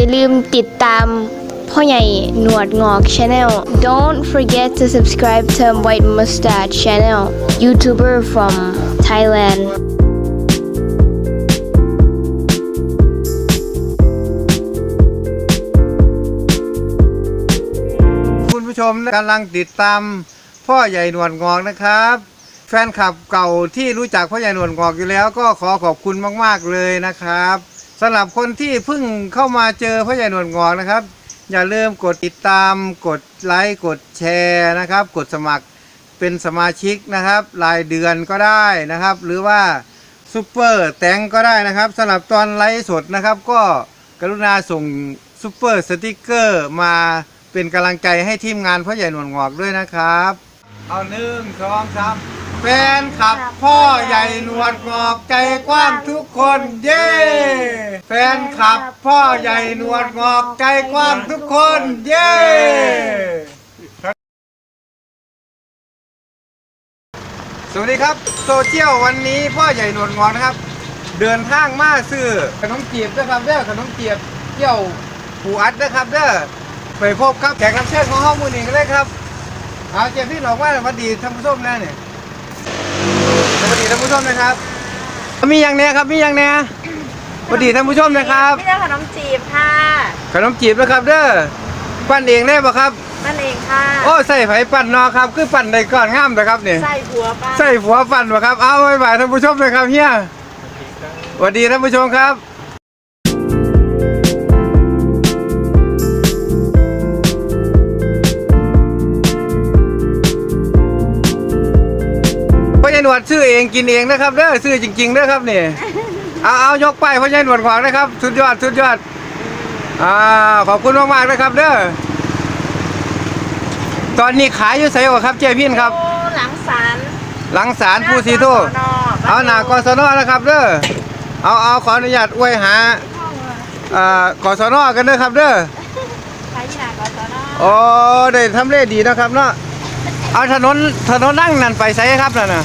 อย่าลืมติดตามพ่อใหญ่หนวดงอก Channel Don't forget to subscribe to White Mustache Channel YouTuber from Thailand คุณผู้ชมกำลังติดตามพ่อใหญ่หนวดงอกนะครับ แฟนคลับเก่าที่รู้จักพ่อใหญ่หนวดงอกอยู่แล้ว ก็ขอขอบคุณมาก ๆ เลยนะครับ สำหรับคนที่เพิ่งเข้ามาเจอพ่อใหญ่หนวดงอกนะครับ อย่าลืมกดติดตาม กดไลค์กดแชร์นะครับ กดสมัครเป็นสมาชิกนะครับ รายเดือนก็ได้นะครับ หรือว่าซูเปอร์แตงก็ได้นะครับสำหรับตอนไลฟ์สดนะครับ ก็กรุณาส่งซูเปอร์สติกเกอร์มาเป็นกำลังใจให้ทีมงานพ่อใหญ่หนวดงอกด้วยนะครับ เอาหนึ่งสองสามแฟนขับพ่อใหญ่หนวดงอกใจกว้างทุกคนเย้ แฟนขับ พ่อใหญ่หนวดงอกใจกว้างทุกคน เย้สวัสดีครับโซเชียลวันนี้พ่อใหญ่หนวดงอกนะครับ เดินทางมาซื้อขนมจีบนะครับเด้อขนมจีบเที่ยวปูอัดนะครับเด้อไปพบครับแขกรับเชิญของห้องมือหนึ่งกันเลยครับเอาเจพี่หลอกว่าสวัสดีท่านผู้ชมแน่เนี่ยสวัสดีท่านผู้ชมนะครับมีอย่างเนี้ยครับมีอย่างเนี้ย สวัสดีท่านผู้ชมนะครับไม่ใช่ขนมจีบค่ะ ขนมจีบนะครับเด้อปั้นเองได้ปะครับนั่นเองค่ะโอ้ใส่ไผ่ปั้นเนอครับคือปั้นได้ก่อนงามนะครับเนี่ยใส่หัวปลาใส่หัวปั้นปะครับเอาไว้บ่ายท่านผู้ชมเลยครับเฮียสวัสดีท่านผู้ชมครับพ่อใหญ่หนวดซื้อเองกินเองนะครับเด้อซื้อจริงๆเด้อครับนี่ เอาเอายกไปพ่อใหญ่หนวดขวางนะครับ สุดยอดสุดยอดอ่าขอบคุณมากๆนะครับเด้อตอนนี้ขายอยู่ไสวะครับเจ๊พินครับโอ้หลังสารหลังศาลผู้สีโทเอาหนากศนนะครับเด้อเอาเอาขออนุญาตอวยหาอ่ากศนกันเด้อครับเด้อใช้ที่ไหนกศนโอ้ได้ทำเลดีนะครับเนาะเอาถนนถนนนั่งนั่นไปไสครับนั่นน่ะ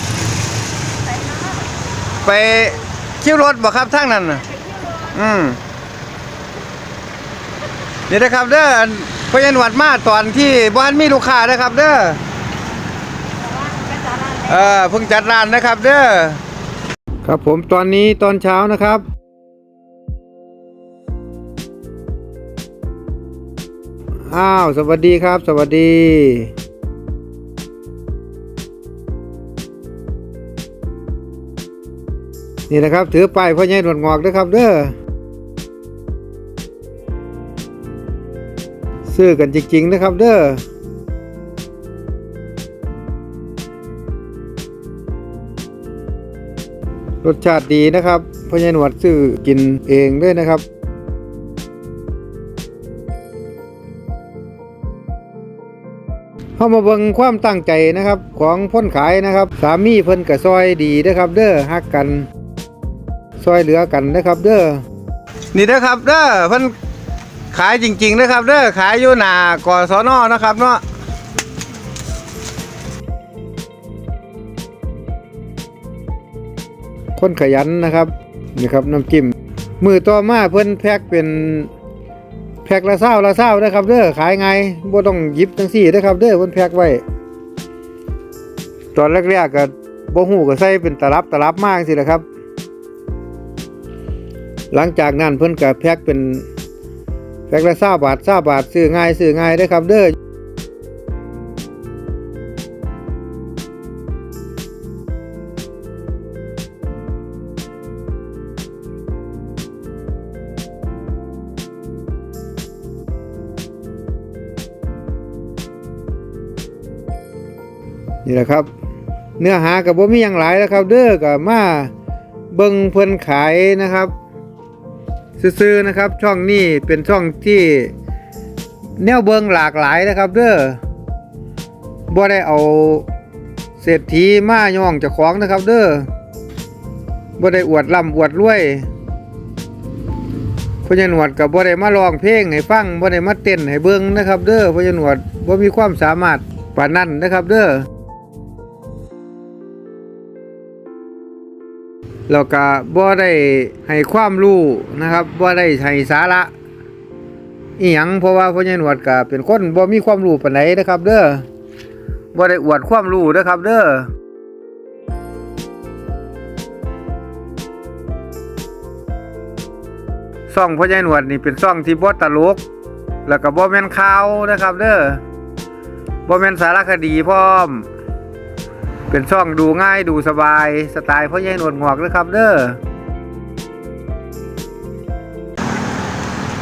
ไป คิวรถบ่ครับทางนั้นน่ะอืมนี่นะครับเด้อพยานวัดมาตอนที่บ้านมีลูกค้านะครับ เด้อเออเพิ่งจัดร้านนะครับ เด้อครับผมตอนนี้ตอนเช้านะครับ อ้าว สวัสดีครับ สวัสดี นี่นะครับถือป้ายพ่อใหญ่หนวดงอกนะครับเด้อซื้อกันจริงๆนะครับเด้อรสชาติดีนะครับพ่อใหญ่หนวดซื้อกินเองด้วยนะครับเข้ามาเบิ่งความตั้งใจนะครับของพ้นขายนะครับ สามีเพิ่นกับซอยดีนะครับ เด้อฮักกัน ซอยเหลือกันนะครับ เด้อนี่นะครับเด้อเพิ่นขายจริงๆนะครับเด้อขายอยู่หน้ากสนนะครับเนาะคนขยันนะครับนี่ครับน้ำจิ้มมือต่อมาเพิ่นแพ็คเป็นแพ็คละเศร้าละเศร้านะครับเด้อขายไงบ่ต้องยิบจังซี่นะครับเด้อเพิ่นแพ็คไว้ ตอนแรกๆก็บ่ฮู้ก็ใส่เป็นตลับตลับมากสิแหละครับ หลังจากนั้นเพิ่นก็แพ็คเป็นแพ็คละ20บาท20บาทซื้อง่ายซื้อง่ายเด้ครับเด้อนี่แหละครับ เนื้อหากับบ่มีหยังหลายแล้วครับ เด้อก็มาเบิ่งเพิ่นขายนะครับ ซื่อๆนะครับ ช่องนี้เป็นช่องที่แนวเบิงหลากหลายนะครับ เด้อบ่ได้เอาเศรษฐีมาย่องจ้าของนะครับ เด้อบ่ได้อวดร่ำอวดรวยพญานวดกับบ่ได้มาร้องเพลงให้ฟังบ่ได้มาเต้นให้เบิงนะครับ เด้อพญานวดบ่มีความสามารถปานนั้นนะครับ เด้อ แล้วก็บ่ได้ให้ความรู้นะครับบ่ได้ให้สาระอีหยังเพราะว่าพ่อใหญ่หนวดก็เป็นคนบ่มีความรู้ปานใดนะครับ เด้อบ่ได้อวดความรู้เด้อครับ เด้อซ่องพ่อใหญ่หนวดนี่เป็นซ่องที่บ่ตลก แล้วก็บ่แม่นข่าวนะครับ เด้อบ่แม่นสารคดีพร้อม เป็นช่องดูง่ายดูสบายสไตล์พ่อใหญ่หนวดงอกนะครับเด้อ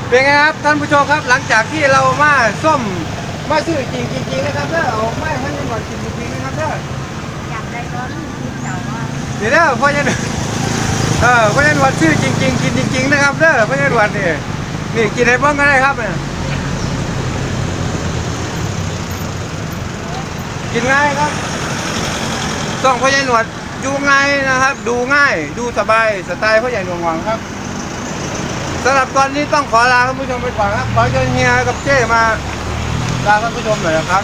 เป็นไงครับท่านผู้ชมครับหลังจากที่เรามาส้มมาซื้อจริงจริงๆนะครับเด้อเอาไม้พ่อใหญ่หนวดกินจริงๆนะครับเด้ออยากได้รถที่เก่าว่าเดี๋ยวเด้อพ่อใหญ่หนวดเออพ่อใหญ่หนวดซื้อจริงๆกินจริง ๆ นะครับเด้อพ่อใหญ่หนวดนี่นี่กินให้เบิ่งก็ได้ครับเนี่ยกินง่ายครับ ต้องพ่อใหญ่หนวดดูง่ายนะครับ ดูง่ายดูสบายสไตล์พ่อใหญ่หนวดหวังครับสำหรับตอนนี้ต้องขอลาท่านผู้ชมไปก่อนครับขอเชิญเฮียกับเจ้มาลาท่านผู้ชมหน่อยนะครับ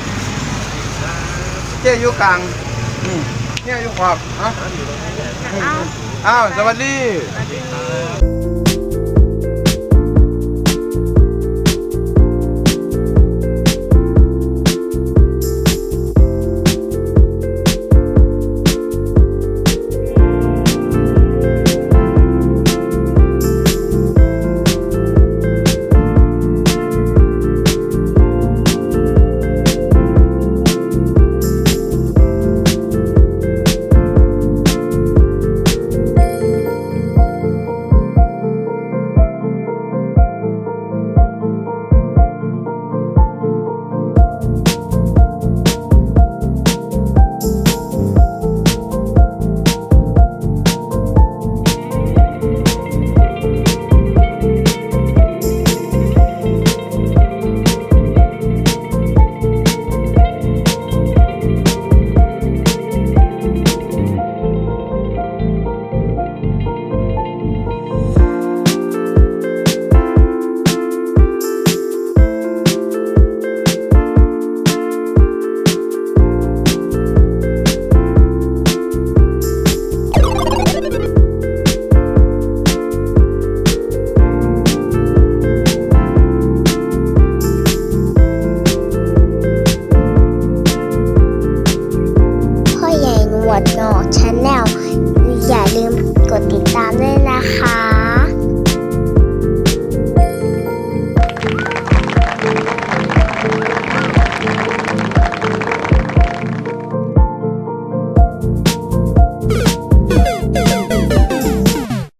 เจ้อยู่กลางนี่เฮียอยู่ขอบอะอ้าวสวัสดีสวัสดี